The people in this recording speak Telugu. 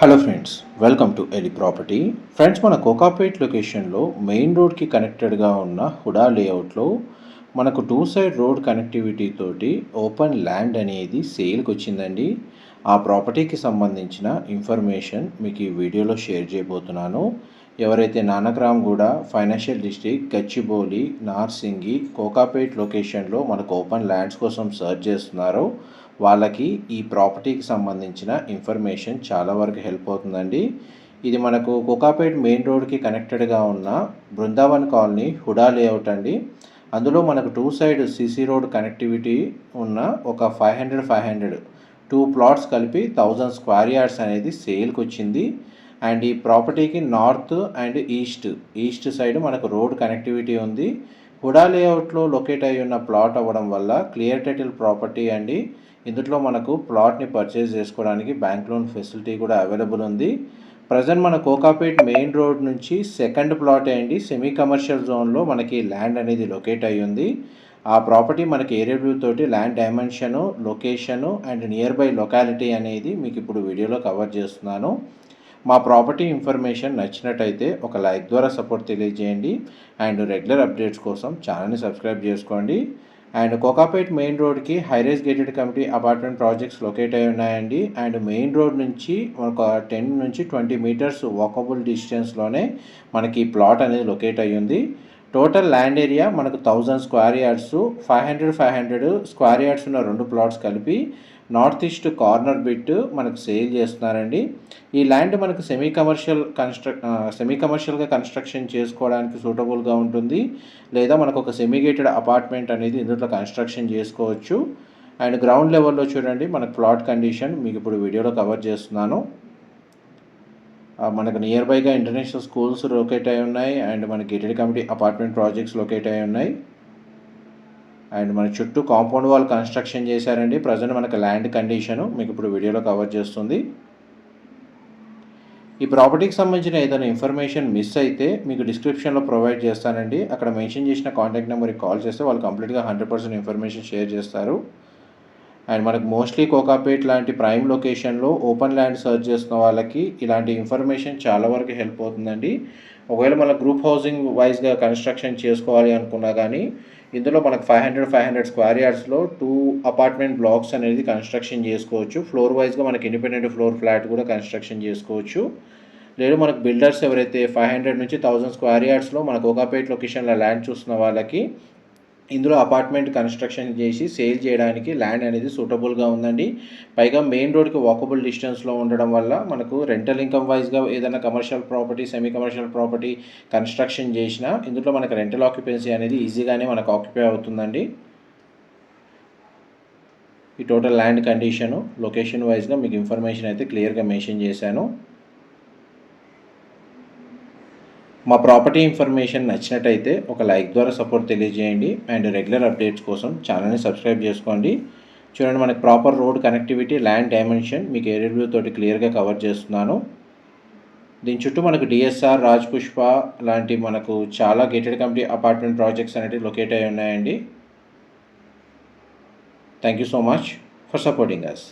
Hello friends welcome to Eli property friends మన కోకాపేట్ లొకేషన్లో మెయిన్ రోడ్కి కనెక్టెడ్గా ఉన్న హుడా లేఅవుట్లో మనకు టూ సైడ్ రోడ్ కనెక్టివిటీ తోటి ఓపెన్ ల్యాండ్ అనేది సేల్కి వచ్చిందండి. ఆ ప్రాపర్టీకి సంబంధించిన ఇన్ఫర్మేషన్ మీకు ఈ వీడియోలో షేర్ చేయబోతున్నాను. ఎవరైతే నానక్రామ్గూడ ఫైనాన్షియల్ డిస్ట్రిక్ట్ గచ్చిబౌలి నార్సింగి కోకాపేట్ లొకేషన్లో మనకు ఓపెన్ ల్యాండ్స్ కోసం సర్చ్ చేస్తున్నారో వాళ్ళకి ఈ ప్రాపర్టీకి సంబంధించిన ఇన్ఫర్మేషన్ చాలా వరకు హెల్ప్ అవుతుందండి. ఇది మనకు కోకాపేట్ మెయిన్ రోడ్కి కనెక్టెడ్గా ఉన్న బృందావన్ కాలనీ హుడా లేఅవుట్ అండి. అందులో మనకు two side CC road connectivity ఉన్న ఒక five hundred five hundred two plots కలిపి థౌజండ్ స్క్వేర్ యార్డ్స్ అనేది సేల్కి వచ్చింది. అండ్ ఈ ప్రాపర్టీకి north and east east side మనకు రోడ్ కనెక్టివిటీ ఉంది. హుడా లేఅవుట్లో లొకేట్ అయి ఉన్న ప్లాట్ అవ్వడం వల్ల క్లియర్ టైటిల్ ప్రాపర్టీ అండి. ఇందులో మనకు ప్లాట్ని పర్చేస్ చేసుకోవడానికి బ్యాంక్ లోన్ ఫెసిలిటీ కూడా అవైలబుల్ ఉంది. ప్రజెంట్ మన కోకాపేట్ మెయిన్ రోడ్ నుంచి సెకండ్ ప్లాట్ అయ్యండి సెమీ కమర్షియల్ జోన్లో మనకి ల్యాండ్ అనేది లొకేట్ అయ్యి ఉంది. ఆ ప్రాపర్టీ మనకి ఏరియా వ్యూ తోటి land dimension location and near by locality అనేది మీకు ఇప్పుడు వీడియోలో కవర్ చేస్తున్నాను. మా ప్రాపర్టీ ఇన్ఫర్మేషన్ నచ్చినట్టయితే ఒక లైక్ ద్వారా సపోర్ట్ తెలియజేయండి. అండ్ రెగ్యులర్ అప్డేట్స్ కోసం ఛానల్ని సబ్స్క్రైబ్ చేసుకోండి. అండ్ కోకాపేట్ మెయిన్ రోడ్కి high rise gated community apartment projects locate అయి ఉన్నాయండి. అండ్ మెయిన్ రోడ్ నుంచి ఒక టెన్ నుంచి ట్వంటీ మీటర్స్ వాకబుల్ డిస్టెన్స్లోనే మనకి ప్లాట్ అనేది లొకేట్ అయ్యింది టోటల్ ల్యాండ్ ఏరియా మనకు thousand square yards five hundred five hundred square yards ఉన్న రెండు ప్లాట్స్ కలిపి నార్త్ ఈస్ట్ కార్నర్ బిట్ మనకు సేల్ చేస్తున్నారండి. ఈ ల్యాండ్ మనకు సెమీ కమర్షియల్ కన్స్ట్రక్ సెమీ కమర్షియల్గా కన్స్ట్రక్షన్ చేసుకోవడానికి సూటబుల్గా ఉంటుంది. లేదా మనకు ఒక సెమీగేటెడ్ అపార్ట్మెంట్ అనేది ఇందులో కన్స్ట్రక్షన్ చేసుకోవచ్చు. అండ్ గ్రౌండ్ లెవెల్లో చూడండి మనకు ప్లాట్ కండిషన్ మీకు ఇప్పుడు వీడియోలో కవర్ చేస్తున్నాను. మనకు నియర్ బైగా ఇంటర్నేషనల్ స్కూల్స్ లొకేట్ అయి ఉన్నాయి. అండ్ మన gated community apartment projects locate అయి ఉన్నాయి. అండ్ మన చుట్టూ కాంపౌండ్ వాల్ కన్స్ట్రక్షన్ చేశారండి. ప్రజెంట్ మనకు ల్యాండ్ కండిషను మీకు ఇప్పుడు వీడియోలో కవర్ చేస్తుంది. ఈ ప్రాపర్టీకి సంబంధించిన ఏదైనా ఇన్ఫర్మేషన్ మిస్ అయితే మీకు డిస్క్రిప్షన్లో ప్రొవైడ్ చేస్తానండి. అక్కడ మెన్షన్ చేసిన కాంటాక్ట్ నెంబర్కి కాల్ చేస్తే వాళ్ళు కంప్లీట్గా హండ్రెడ్ పర్సెంట్ ఇన్ఫర్మేషన్ షేర్ చేస్తారు. అండ్ మనకు మోస్ట్లీ కోకాపేట్ లాంటి ప్రైమ్ లొకేషన్లో ఓపెన్ ల్యాండ్ సర్చ్ చేస్తున్న వాళ్ళకి ఇలాంటి ఇన్ఫర్మేషన్ చాలా వరకు హెల్ప్ అవుతుందండి. ఒకవేళ మన గ్రూప్ హౌసింగ్ వైజ్గా కన్స్ట్రక్షన్ చేసుకోవాలి అనుకున్నా కానీ ఇందులో మనకు five hundred five hundred square యార్డ్స్లో two apartment blocks అనేది కన్స్ట్రక్షన్ చేసుకోవచ్చు. ఫ్లోర్ వైజ్గా మనకి ఇండిపెండెంట్ ఫ్లోర్ ఫ్లాట్ కూడా కన్స్ట్రక్షన్ చేసుకోవచ్చు. లేదు మనకు బిల్డర్స్ ఎవరైతే ఫైవ్ హండ్రెడ్ నుంచి థౌజండ్ స్క్వేర్ యార్డ్స్లో మనకు కోకాపేట్ లొకేషన్లో ల్యాండ్ చూస్తున్న వాళ్ళకి ఇందులో అపార్ట్మెంట్ కన్స్ట్రక్షన్ చేసి సేల్ చేయడానికి ల్యాండ్ అనేది సూటబుల్గా ఉందండి. పైగా మెయిన్ రోడ్కి వాకబుల్ డిస్టెన్స్లో ఉండడం వల్ల మనకు రెంటల్ ఇన్కమ్ వైజ్గా ఏదైనా commercial property semi commercial property construction చేసినా ఇందులో మనకు రెంటల్ ఆక్యుపెన్సీ అనేది ఈజీగానే మనకు ఆక్యుపై అవుతుందండి. ఈ టోటల్ ల్యాండ్ కండిషను లొకేషన్ వైజ్గా మీకు ఇన్ఫర్మేషన్ అయితే క్లియర్గా మెన్షన్ చేశాను. మా ప్రాపర్టీ ఇన్ఫర్మేషన్ నచ్చినట్టయితే ఒక లైక్ ద్వారా సపోర్ట్ తెలియజేయండి అండ్ రెగ్యులర్ అప్డేట్స్ కోసం ఛానల్ని సబ్స్క్రైబ్ చేసుకోండి. చూడండి మనకి proper road connectivity land dimension మీకు ఏరియా తోటి క్లియర్గా కవర్ చేస్తున్నాను. దీని చుట్టూ మనకు డిఎస్ఆర్ రాజ్ పుష్ప లాంటి మనకు చాలా గేటెడ్ కమిటీ అపార్ట్మెంట్ ప్రాజెక్ట్స్ అనేవి లొకేట్ అయి ఉన్నాయండి. Thank you so much for supporting us